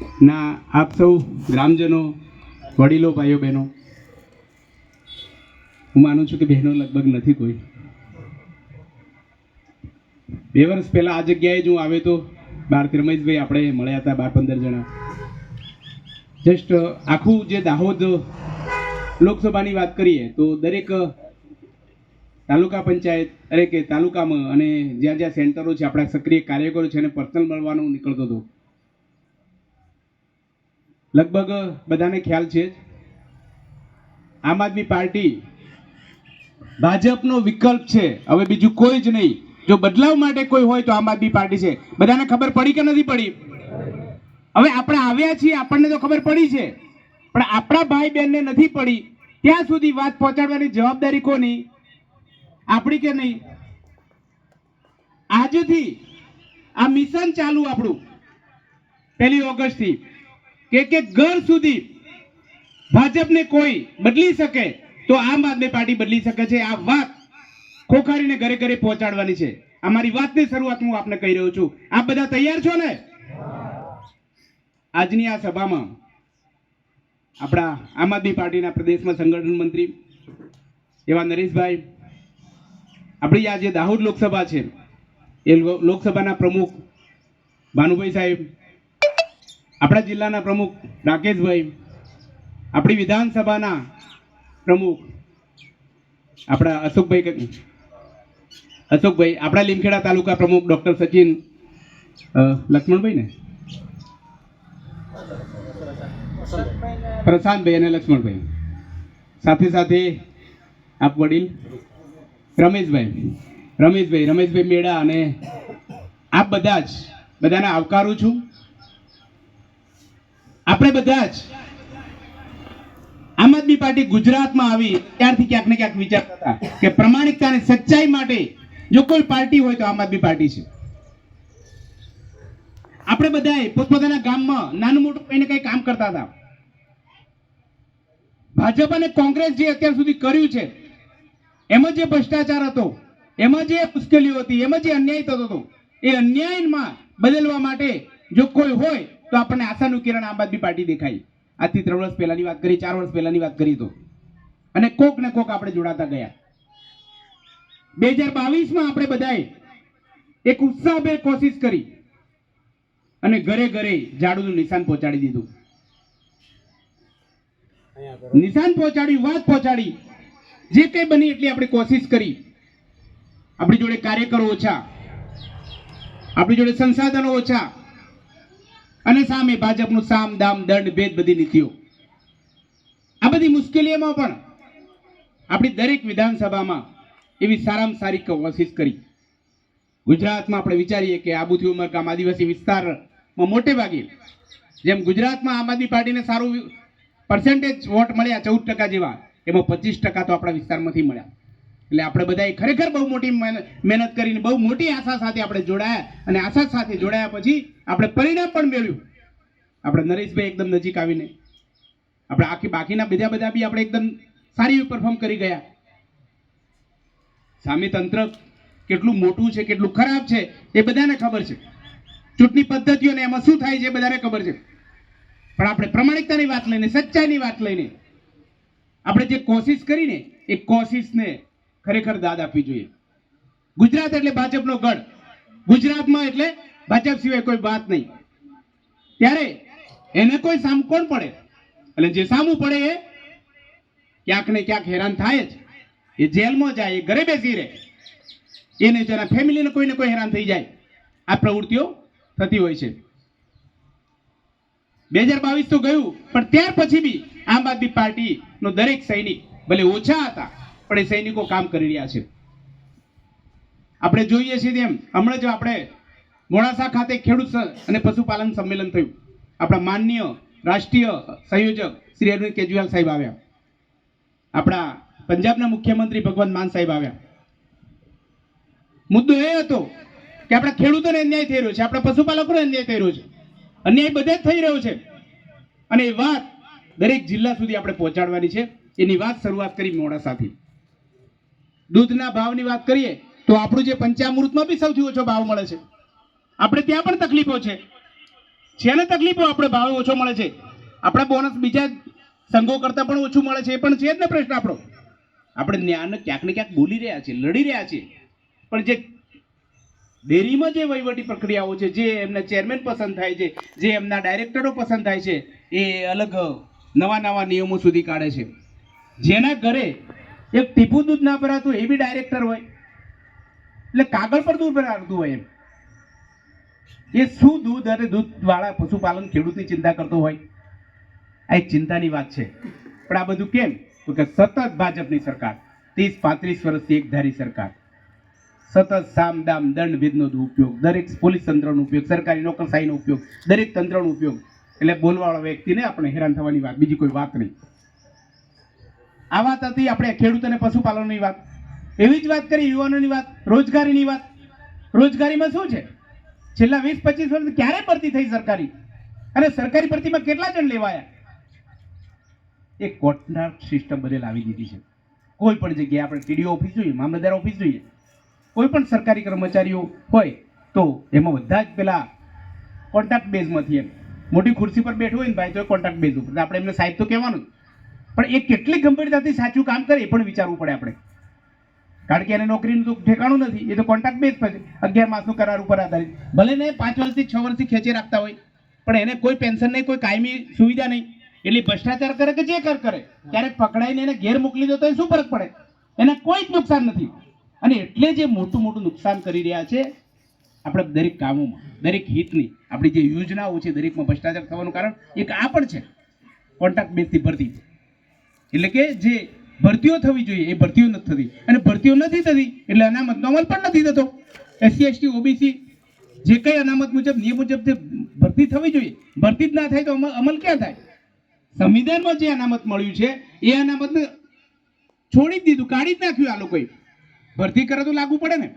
ના, આપ સૌ ગ્રામજનો, વડીલો, ભાઈઓ, બહેનો, હું માનું છું કે બહેનો લગભગ નથી કોઈ. બે વર્ષ પહેલાં આ જગ્યાએ જ હું આવ્યો તો, બાર રમેશભાઈ આપણે મળ્યા હતા, બાર પંદર જણા. જસ્ટ આખું જે દાહોદ લોકસભાની વાત કરીએ તો દરેક તાલુકા પંચાયત અરે કે તાલુકામાં અને જ્યાં જ્યાં સેન્ટરો છે, આપણા સક્રિય કાર્યકરો છે, એને પર્સનલ મળવાનું નીકળતો હતો. લગભગ બધાને ખ્યાલ છે જ. આમ આદમી પાર્ટી ભાજપનો વિકલ્પ છે. હવે બીજું કોઈ જ નહીં. જો બદલાવ માટે કોઈ હોય તો આમ આદમી પાર્ટી છે. બધાને ખબર પડી કે નથી પડી? હવે આપણે આવ્યા છીએ, આપણને તો ખબર પડી છે. પણ આપણા ભાઈ બહેનને નથી પડી. ત્યાં સુધી વાત પહોંચાડવાની જવાબદારી કોની? આપણી કે નહીં? આજથી આ મિશન ચાલુ આપણું. પહેલી ઓગસ્ટથી. કે કે ઘર સુધી ભાજપને કોઈ બદલી શકે તો આમ આદમી પાર્ટી બદલી શકે છે. આ વાત ખોખારીને ઘરે ઘરે પહોંચાડવાની છે. આ મારી વાતની શરૂઆત હું આપને કહી રહ્યો છું. આપ બધા તૈયાર છો ને? આજની આ સભામાં આપણા આમ આદમી પાર્ટીના પ્રદેશમાં સંગઠન મંત્રી એવા નરેશભાઈ, આપણી આ જે દાહોદ લોકસભા છે, એ લોકસભાના પ્રમુખ ભાનુભાઈ સાહેબ આપણા જિલ્લાના પ્રમુખ રાકેશભાઈ, આપણી વિધાનસભાના પ્રમુખ આપણા અશોકભાઈ અશોકભાઈ, આપણા લીમખેડા તાલુકા પ્રમુખ ડૉક્ટર સચિન લક્ષ્મણભાઈ ને પ્રશાંતભાઈ અને લક્ષ્મણભાઈ. સાથે સાથે આપ વડીલ, રમેશભાઈ રમેશભાઈ રમેશભાઈ મેળા અને આપ બધા જ બધાને આવકારું છું. આપણે બધા જ આમ આદમી પાર્ટી ગુજરાતમાં આવી ત્યારથી ક્યાંક ને ક્યાંક વિચારતા હતા કે પ્રમાણિકતા અને સચ્ચાઈ માટે જો કોઈ પાર્ટી હોય તો આમ આદમી પાર્ટી છે. આપણે બધાએ પોતપોતાના ગામમાં નાનું મોટું કઈ કઈ કામ કરતા હતા. ભાજપ અને કોંગ્રેસ જે અત્યાર સુધી કર્યું છે, એમાં જે ભ્રષ્ટાચાર હતો, એમાં જે મુશ્કેલીઓ હતી, એમાં જે અન્યાય થતો હતો, એ અન્યાયમાં બદલવા માટે જો કોઈ હોય તો આપણને આશાનું કિરણ આમ આદમી પાર્ટી દેખાય. આજથી ત્રણ વર્ષ પહેલાની વાત કરી, ચાર વર્ષ પહેલાની વાત કરી તો. અને કોક ને કોક આપણે જોડાતા ગયા. બે હજાર બાવીસમાં આપણે બધાએ એક ઉત્સાહભેર કોશિશ કરી અને ઘરે ઘરે ઝાડુનું નિશાન પહોંચાડી દીધું. નિશાન પહોંચાડ્યું, વાત પહોંચાડી. જે કંઈ બની એટલી આપણે કોશિશ કરી. આપણી જોડે કાર્યકરો ઓછા. આપણી જોડે સંસાધનો ઓછા. અને સામે ભાજપનું સામ, દામ, દંડ, ભેદ બધી નીતિઓ. આ બધી મુશ્કેલીઓમાં પણ આપણી દરેક વિધાનસભામાં એવી સારામાં સારી કોશિશ કરી. ગુજરાતમાં આપણે વિચારીએ કે આબુથી ઉમરગામ આદિવાસી વિસ્તારમાં મોટે ભાગે જેમ ગુજરાતમાં આમ આદમી પાર્ટીને સારું પર્સન્ટેજ વોટ મળ્યા ચૌદ ટકા જેવા, એમાં પચીસ ટકા તો આપણા વિસ્તારમાંથી મળ્યા. એટલે આપણે બધાએ ખરેખર બહુ મોટી મહેનત કરીને બહુ મોટી આશા સાથે આપણે જોડાયા અને આશા સાથે જોડાયા પછી આપણે પરિણામ પણ મેળવ્યું. આપણે નરેશભાઈ એકદમ નજીક આવીને, આપણે આખી બાકીના બીજા બધા બી આપણે એકદમ સારી પરફોર્મ કરી ગયા. સામે તંત્ર કેટલું મોટું છે, કેટલું ખરાબ છે, એ બધાને ખબર છે. ચૂંટણી પદ્ધતિઓને એમાં શું થાય છે એ બધાને ખબર છે. પણ આપણે પ્રમાણિકતાની વાત લઈને, સચ્ચાઈની વાત લઈને, આપણે જે કોશિશ કરીને, એ કોશિશને ખરેખર દાદ આપવી જોઈએ. ગુજરાત એટલે ભાજપનો ગઢ. ગુજરાતમાં એટલે ભાજપ સિવાય કોઈ વાત નહીં. ત્યારે એને કોઈ સામ કોણ પડે? એટલે જે સામું પડે એ ક્યાંક ને ક્યાંક હેરાન થાય જ. એ જેલમાં જાય, એ ઘરે બેસી રહે. એને જરા ફેમિલીને કોઈને કોઈ હેરાન થઈ જાય. આ પ્રવૃત્તિઓ થતી હોય છે. બે હજાર બાવીસ તો ગયું, પણ ત્યાર પછી બી આમ આદમી પાર્ટીનો દરેક સૈનિક ભલે ઓછા હતા પણ એ સૈનિકો કામ કરી રહ્યા છે. આપણે જોઈએ છીએ તેમ, હમણાં જ આપણે મોડાસા ખાતે ખેડૂત અને પશુપાલન સંમેલન થયું. આપણા માનનીય રાષ્ટ્રીય સંયોજક શ્રી અરવિંદ કેજરીવાલ સાહેબ આવ્યા. આપણા પંજાબના મુખ્યમંત્રી ભગવંત માન સાહેબ આવ્યા. મુદ્દો એ હતો કે આપણા ખેડૂતોને અન્યાય થઈ રહ્યો છે, આપણા પશુપાલકોને અન્યાય થઈ રહ્યો છે. અન્યાય બધે જ થઈ રહ્યો છે. અને એ વાત દરેક જિલ્લા સુધી આપણે પહોંચાડવાની છે. એની વાત શરૂઆત કરી મોડાસાથી. દૂધના ભાવની વાત કરીએ, તો આપણું જે પંચામૃતમાં બી સૌથી ઓછો ભાવ મળે છે. આપણે ત્યાં પણ તકલીફો છે. છે તકલીફો આપણે ભાવ ઓછો મળે છે. આપણા બોનસ બીજા સંઘો કરતાં પણ ઓછું મળે છે. એ પણ છે જ ને પ્રશ્ન આપણો. આપણે જ્ઞાન ક્યાંક ને ક્યાંક બોલી રહ્યા છીએ, લડી રહ્યા છીએ. પણ જે ડેરીમાં જે વહીવટી પ્રક્રિયાઓ છે, જે એમના ચેરમેન પસંદ થાય છે, જે એમના ડાયરેક્ટરો પસંદ થાય છે, એ અલગ નવા નવા નિયમો સુધી કાઢે છે. જેના ઘરે એક ટીપું દૂધ ના ભરાતું એ બી ડાયરેક્ટર હોય. એટલે કાગળ પર દૂધ ભરાતું હોય એમ. એ શું દૂધ અને દૂધવાળા પશુપાલન ખેડૂતની ચિંતા કરતો હોય? આ એક ચિંતાની વાત છે. પણ આ બધું કેમ? તો કે સતત ભાજપની સરકાર, ત્રીસ પાંત્રીસ વર્ષથી એકધારી સરકાર. સતત સામ દામ દંડ ભેદનો ઉપયોગ, દરેક પોલીસ તંત્રનો ઉપયોગ, સરકારી નોકરશાહીનો ઉપયોગ, દરેક તંત્રનો ઉપયોગ. એટલે બોલવાળા વ્યક્તિને આપણે હેરાન થવાની વાત, બીજી કોઈ વાત નહીં. આ વાત હતી આપણે ખેડૂત અને પશુપાલનની વાત. એવી જ વાત કરી યુવાનોની વાત, રોજગારીની વાત. રોજગારીમાં શું છે? છેલ્લા વીસ, પચીસ વર્ષ ક્યારે ભરતી થઈ સરકારી? અને સરકારી ભરતીમાં કેટલા જણ લેવાયા? એ કોન્ટ્રાક્ટ સિસ્ટમ બધે લાવી દીધી છે. કોઈ પણ જગ્યાએ આપણે ટીડીઓ ઓફિસ જોઈએ, મામલતદાર ઓફિસ જોઈએ. કોઈ પણ સરકારી કર્મચારીઓ હોય તો એમાં બધા જ પેલા કોન્ટ્રાક્ટ બેઝમાંથી એમ. મોટી ખુરશી પર બેઠો હોય ને ભાઈ, તો કોન્ટ્રાક્ટ બેઝ ઉપર. આપણે એમને સાહેબ તો કહેવાનું પણ એ કેટલી ગંભીરતાથી સાચું કામ કરે એ પણ વિચારવું પડે આપણે. કારણ કે એને નોકરીનું તો ઠેકાણું નથી, એ તો કોન્ટ્રાક્ટ બેઝ પર અગિયાર માસનો કરાર ઉપર આધારિત. ભલે ને પાંચ વર્ષથી છ વર્ષથી ખેંચી રાખતા હોય, પણ એને કોઈ પેન્શન નહીં, કોઈ કાયમી સુવિધા નહીં. એટલે ભ્રષ્ટાચાર કરે કે જે કર કરે, ક્યારેક પકડાઈને એને ઘેર મોકલી દો તો એ શું ફરક પડે? એને કોઈ જ નુકસાન નથી. અને એટલે જે મોટું મોટું નુકસાન કરી રહ્યા છે, આપણે દરેક કામોમાં દરેક હિતની, આપણી જે યોજનાઓ છે દરેકમાં ભ્રષ્ટાચાર થવાનું કારણ, એક આ પણ છે. કોન્ટ્રાક્ટ બેઝથી ભરતી. એટલે કે જે ભરતીઓ થવી જોઈએ, એ ભરતીઓ નથી થતી. અને ભરતીઓ નથી થતી એટલે અનામતનો અમલ પણ નથી થતો. એસસી એસટી ઓબીસી જે કંઈ અનામત મુજબ, નિયમ મુજબ જે ભરતી થવી જોઈએ, ભરતી જ ના થાય તો અમલ ક્યાં થાય? સંવિધાનમાં જે અનામત મળ્યું છે, એ અનામતને છોડી જ દીધું, કાઢી જ નાખ્યું આ લોકોએ. ભરતી કરે તો લાગુ પડે ને.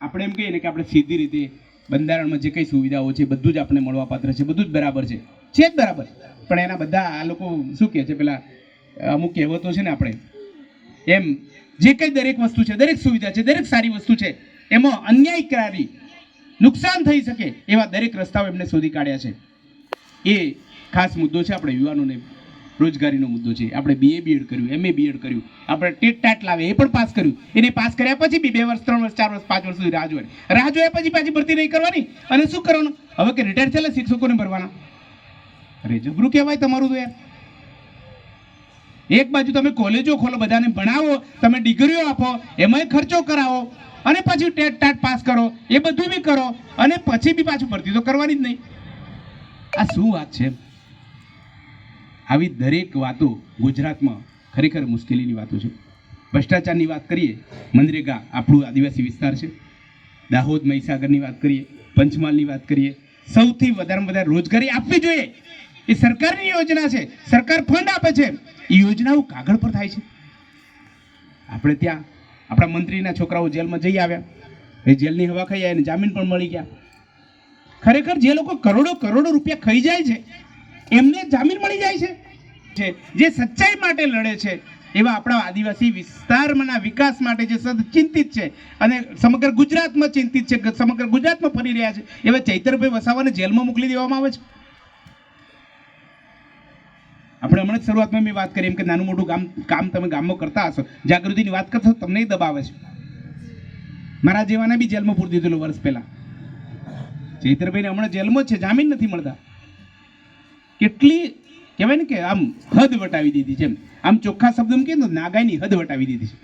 આપણે એમ કહીએ ને કે આપણે સીધી રીતે બંધારણમાં જે કંઈ સુવિધાઓ છે, બધું જ આપણે મળવાપાત્ર છે, બધું જ બરાબર છે. છે જ બરાબર. પણ એના બધા આ લોકો શું કહે છે પેલા, અમુક કહેવતો છે ને આપણે, એમ, જે કંઈ દરેક વસ્તુ છે, દરેક સુવિધા છે, દરેક સારી વસ્તુ છે, એમાં અન્યાય કરાવી નુકસાન થઈ શકે એવા દરેક રસ્તાઓ એમને શોધી કાઢ્યા છે. એ ખાસ મુદ્દો છે આપણે યુવાનોને, રોજગારીનો મુદ્દો છે. આપણે બીએ બીએડ કર્યું એમએ બીએડ કર્યું, આપણે ટેટ ટાટ લાવે એ પણ પાસ કર્યું. એને પાસ કર્યા પછી બી બે વર્ષ, ત્રણ વર્ષ, ચાર વર્ષ, પાંચ વર્ષ સુધી રાહ જોવાની. રાહ જોયા પછી પાછી ભરતી નહીં કરવાની. અને શું કરવાનું? હવે કે રિટાયર થયેલા શિક્ષકોને ભરવાના. અરે જબરું કહેવાય તમારું તો યાર એક બાજુ તમે કોલેજો ખોલો, બધાને ભણાવો, તમે ડિગ્રીઓ આપો, એમાંય ખર્ચો કરાવો, અને પછી ટેટ ટાટ પાસ કરો, એ બધું બી કરો, અને પછી બી પાછું ભરતી તો કરવાની જ નહીં. આ શું વાત છે? આવી દરેક વાતો ગુજરાતમાં ખરેખર મુશ્કેલીની વાતો છે. ભ્રષ્ટાચારની વાત કરીએ, મનરેગા આપણું આદિવાસી વિસ્તાર છે. દાહોદ મહીસાગરની વાત કરીએ, પંચમહાલની વાત કરીએ, સૌથી વધારે વધારે રોજગારી આપવી જોઈએ. એ સરકારની યોજના છે. સરકાર ફંડ આપે છે. એ યોજનાઓ કાગળ પર થાય છે. આપણે ત્યાં આપણા મંત્રીના છોકરાઓ જેલમાં જઈ આવ્યા. એ જેલની હવા ખાઈ અને જામીન પણ મળી ગયા. ખરેખર જે લોકો કરોડો કરોડો રૂપિયા ખાઈ જાય છે, એમને જામીન મળી જાય છે. જે સચ્ચાઈ માટે લડે છે, એવા આપણા આદિવાસી વિસ્તારના વિકાસ માટે જે સદ ચિંતિત છે અને સમગ્ર ગુજરાતમાં ચિંતિત છે, સમગ્ર ગુજરાતમાં ફરી રહ્યા છે, એવા ચૈતરભાઈ વસાવાને જેલમાં મોકલી દેવામાં આવે છે. આપણે હમણાં જ શરૂઆતમાં મેં વાત કરી એમ કે નાનું મોટું ગામ કામ તમે ગામમાં કરતા હશો. જાગૃતિની વાત કરશો તમને દબાવે છે મારા જેવાને બી જેલમાં પૂરી દીધેલું વર્ષ પહેલાં. ચૈત્રભાઈને હમણાં જેલમાં છે, જામીન નથી મળતા. કેટલી કહેવાય ને કે આમ હદ વટાવી દીધી છે આમ ચોખ્ખા શબ્દમાં કહે ને નાગાઈની હદ વટાવી દીધી છે.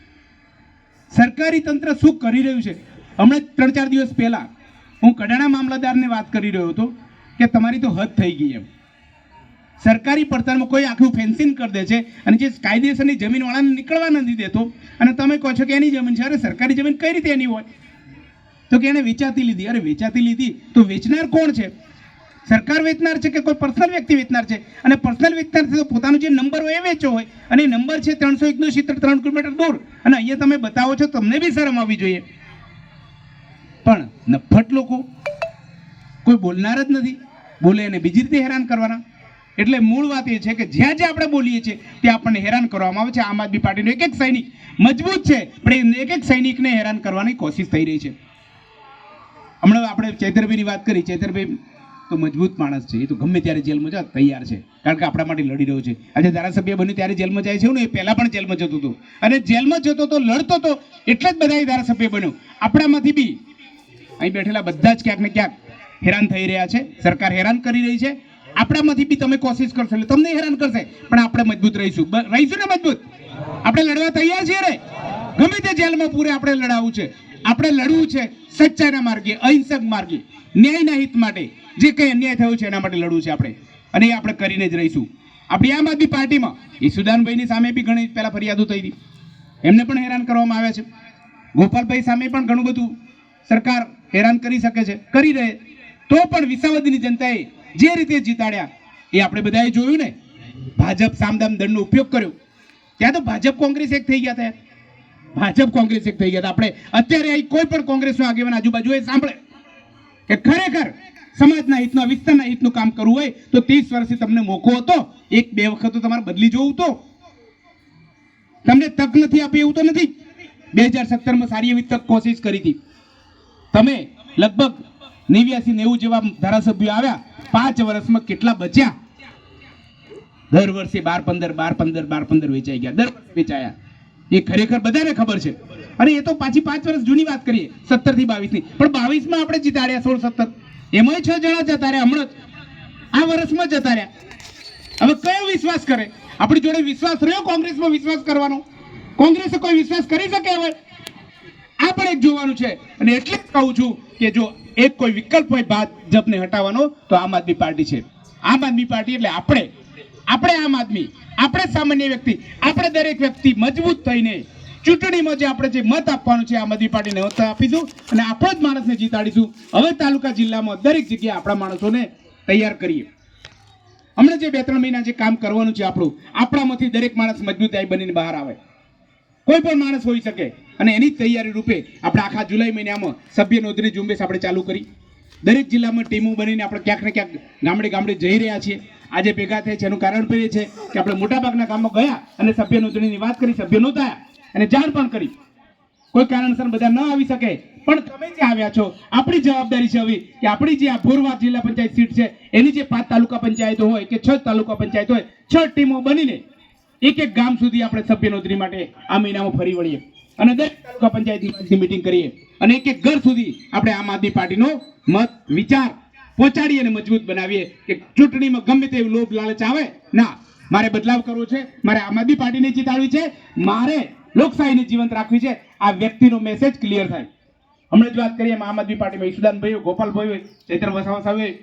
સરકારી તંત્ર શું કરી રહ્યું છે? હમણાં ત્રણ ચાર દિવસ પહેલા હું કડાણા મામલતદારને વાત કરી રહ્યો હતો કે તમારી તો હદ થઈ ગઈ એમ. સરકારી પડતરમાં કોઈ આખું ફેન્સિંગ કરી દે છે અને જે કાયદેસરની જમીનવાળાને નીકળવા નથી દેતો. અને તમે કહો છો કે એની જમીન છે? અરે સરકારી જમીન કઈ રીતે એની હોય? તો કે એને વેચાતી લીધી. અરે વેચાતી લીધી? તો વેચનાર કોણ છે? સરકાર વેચનાર છે કે કોઈ પર્સનલ વ્યક્તિ વેચનાર છે? અને પર્સનલ વેચનાર છે તો પોતાનો જે નંબર હોય એ વેચો હોય. અને નંબર છે ત્રણસો એકનો સિત્તેર, ત્રણ કિલોમીટર દૂર. અને અહીંયા તમે બતાવો છો, તમને બી શરમ આવવી જોઈએ. પણ નફટ લોકો કોઈ બોલનાર જ નથી. બોલે એને બીજી રીતે હેરાન કરવાના. એટલે મૂળ વાત એ છે કે જ્યાં જ્યાં આપણે બોલીએ છીએ, ત્યાં આપણને હેરાન કરવામાં આવે છે. આમ આદમી પાર્ટીનો એક એક સૈનિક મજબૂત છે, પણ એ એક એક સૈનિકને હેરાન કરવાની કોશિશ થઈ રહી છે. હમણાં આપણે ચૈતરભાઈની વાત કરી. ચૈતરભાઈ તો મજબૂત માણસ છે. એ તો ગમે ત્યારે જેલમાં જવા, તૈયાર છે. કારણ કે આપણા માટે લડી રહ્યો છે. આજે ધારાસભ્ય બન્યું ત્યારે જેલમાં જાય છે ને એ પહેલાં પણ જેલમાં જતો હતો. અને જેલમાં જતો હતો લડતો હતો એટલે જ બધા ધારાસભ્ય બન્યો. આપણામાંથી બી અહીં બેઠેલા બધા જ ક્યાંક ને ક્યાંક હેરાન થઈ રહ્યા છે. સરકાર હેરાન કરી રહી છે. આપણામાંથી બી તમે કોશિશ કરશો એટલે તમને હેરાન કરશે, પણ આપણે મજબૂત રહીશું. રહીશું ને મજબૂત? આપણે લડવા તૈયાર છીએ રે ગમે તે જેલમાં પૂરે આપણે લડાવવું છે. આપણે લડવું છે સચ્ચાઈના માર્ગે, અહિંસક માર્ગે, ન્યાયના હિત માટે. જે કંઈ અન્યાય થયો છે એના માટે લડવું છે આપણે. અને એ આપણે કરીને જ રહીશું. આપણી આમ આદમી પાર્ટીમાં એ સુદાનભાઈની સામે બી ઘણી પહેલાં ફરિયાદો થઈ હતી એમને પણ હેરાન કરવામાં આવ્યા છે. ગોપાલભાઈ સામે પણ ઘણું બધું સરકાર હેરાન કરી શકે છે, કરી રહે. તો પણ વિસાવદીની જનતાએ જે રીતે જીતાડ્યા, એ આપણે બધાએ જોયું ને? ભાજપ સામદામ દંડનો ઉપયોગ કર્યો. ત્યાં તો ભાજપ કોંગ્રેસ એક થઈ ગયા હતા ભાજપ કોંગ્રેસ એક થઈ ગયા. હતા આપણે અત્યારે અહીં કોઈ પણ કોંગ્રેસનો આગેવાન આજુબાજુ એ સાંભળે કે ખરેખર સમાજના હિતનું, વિસ્તારના હિતનું કામ કરવું હોય તો ત્રીસ વર્ષથી તમને મોકો હતો? એક, બે વખત તો તમારે બદલી જોવું તો? તમને તક નથી આપી એવું તો નથી? બે હજાર સત્તરમાં સારી એવી તક કોશિશ કરી હતી. તમે લગભગ નેવ્યાસી નેવું જેવા ધારાસભ્યો આવ્યા. પાંચ વર્ષમાં કેટલા બચ્યા? દર વર્ષે બાર પંદર બાર પંદર બાર પંદર વેચાઈ ગયા. દર વર્ષે વેચાયા. એ ખરેખર બધાને ખબર છે. અને એ તો પાછી પાંચ વર્ષ જૂની વાત કરીએ. સત્તરથી બાવીસની પણ બાવીસમાં આપણે જીતાડ્યા સોળ, સત્તર. એમાંય છ જણા જતા રહ્યા. હમણાં. આ વર્ષમાં જતા રહ્યા. હવે કયો વિશ્વાસ કરે? આપણી જોડે વિશ્વાસ રહ્યો કોંગ્રેસમાં? વિશ્વાસ કરવાનો? કોંગ્રેસે કોઈ વિશ્વાસ કરી શકે હવે? પણ એક જોવાનું છે. અને એટલે જ કહું છું કે જો એક કોઈ વિકલ્પ હોય ભાજપને હટાવવાનો, તો આમ આદમી પાર્ટી છે. આમ આદમી પાર્ટી એટલે આપણે. આપણે આમ આદમી. આપણે સામાન્ય વ્યક્તિ. આપણે દરેક વ્યક્તિ મજબૂત થઈને ચૂંટણીમાં જે આપણે જે મત આપવાનું છે, આમ આદમી પાર્ટીને મત આપીશું અને આપણો જ માણસને જીતાડીશું. હવે તાલુકા જિલ્લામાં દરેક જગ્યાએ આપણા માણસોને તૈયાર કરીએ. હમણાં જે બે ત્રણ મહિના જે કામ કરવાનું છે આપણું, આપણામાંથી દરેક માણસ મજબૂતાઈ બનીને બહાર આવે. કોઈ પણ માણસ હોઈ શકે. અને એની તૈયારી રૂપે આપણે આખા જુલાઈ મહિનામાં સભ્ય નોંધણી ઝુંબેશ આપણે ચાલુ કરી. દરેક જિલ્લામાં ટીમો બનીને આપણે ક્યાંક ને ક્યાંક ગામડે ગામડે જઈ રહ્યા છીએ. આજે ભેગા થયા છે, એનું કારણ પણ એ છે કે આપણે મોટાભાગના ગામમાં ગયા અને સભ્ય નોંધણીની વાત કરી, સભ્ય નોંધાયા અને જાણ પણ કરી. કોઈ કારણસર બધા ન આવી શકે, પણ તમે જે આવ્યા છો, આપણી જવાબદારી છે હવે કે આપણી જે આ ભોરવા જિલ્લા પંચાયત સીટ છે, એની જે પાંચ તાલુકા પંચાયતો હોય કે છ તાલુકા પંચાયત હોય, છ ટીમો બનીને એક એક ગામ સુધી આપણે સભ્ય નોંધણી માટે આ મહિનામાં ફરી વળીએ. અને દરેક તાલુકા પંચાયતની મિટિંગ કરીએ. અને એક એક ઘર સુધી આપણે આમ આદમી પાર્ટીનો મત, વિચાર પહોંચાડીએ અને મજબૂત બનાવીએ કે ચૂંટણીમાં ગમે તેવું લોભ, લાલચ આવે, ના. મારે બદલાવ કરવો છે, મારે આમ આદમી પાર્ટીને જીતાડવી છે, મારે લોકશાહીને જીવંત રાખવી છે, આ વ્યક્તિનો મેસેજ ક્લિયર થાય. હમણાં જ વાત કરીએ આમ આદમી પાર્ટીમાં ઈશુદાનભાઈ હોય ગોપાલભાઈ હોય, ચૈત્ર વસાવા હોય,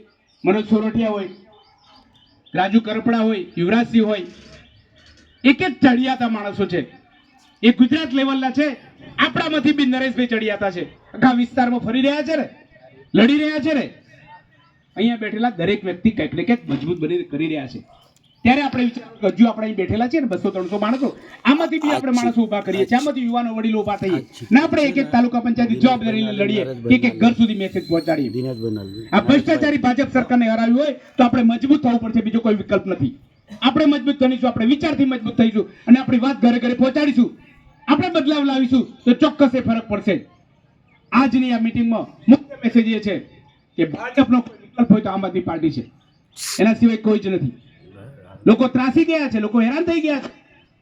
મનોજ સોરઠિયા હોય, રાજુ કરપડા હોય, યુવરાજસિંહ હોય એક એક ચડિયાતા માણસો છે. એ ગુજરાત લેવલના છે. આપણામાંથી બી નરેશભાઈ ચડિયાતા છે. આખા વિસ્તારમાં ફરી રહ્યા છે ને? લડી રહ્યા છે ને? અહીંયા બેઠેલા દરેક વ્યક્તિ કંઈક ને કંઈક મજબૂત બની કરી રહ્યા છે. ત્યારે આપણે વિચાર કે હજુ આપણે અહીં બેઠેલા છે ને બસો ત્રણસો માણસો આમાંથી બી આપણે માણસો ઊભા કરીએ છીએ. આમાંથી યુવાનો વડીલો ઊભા થઈએ. ને આપણે એક એક તાલુકા પંચાયત જવાબદારી લઈને લડીએ. એક એક ઘર સુધી મેસેજ પહોંચાડીએ. આ ભ્રષ્ટાચારી ભાજપ સરકારને હરાવ્યું હોય તો આપણે મજબૂત થવું પડશે બીજો કોઈ વિકલ્પ નથી. આપણે મજબૂત બનીશું, આપણે વિચારથી મજબૂત થઈશું અને આપણી વાત ઘરે ઘરે પહોંચાડીશું. આપણે બદલાવ લાવીશું તો ચોક્કસ એ ફરક પડશે. આજની આ મીટિંગમાં મુખ્ય મેસેજ એ છે કે ભાજપનો કોઈ વિકલ્પ હોય તો આમ આદમી પાર્ટી છે. એના સિવાય કોઈ જ નથી. લોકો ત્રાસી ગયા છે, લોકો હેરાન થઈ ગયા છે.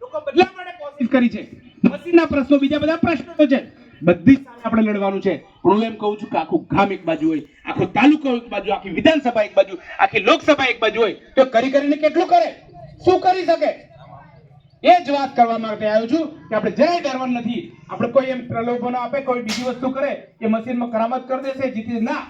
લોકો બદલાવ માટે કોશિશ કરી છે. મશીનના પ્રશ્નો બીજા બધા પ્રશ્નો તો છે. બધી સામે આપણે લડવાનું છે. પણ હું એમ કહું છું કે આખું ગામ એક બાજુ હોય, આખો તાલુકો એક બાજુ આખી વિધાનસભા એક બાજુ આખી લોકસભા એક બાજુ હોય, તો કરી કરીને કેટલું કરે? શું કરી શકે? એ જ વાત કરવા માટે આવ્યો છું કે આપણે જરાય ડરવાનું નથી. આપણે કોઈ એમ પ્રલોભન આપે, કોઈ બીજી વસ્તુ કરે, એ મશીનમાં કરામત કરી દેશે, જીતી ના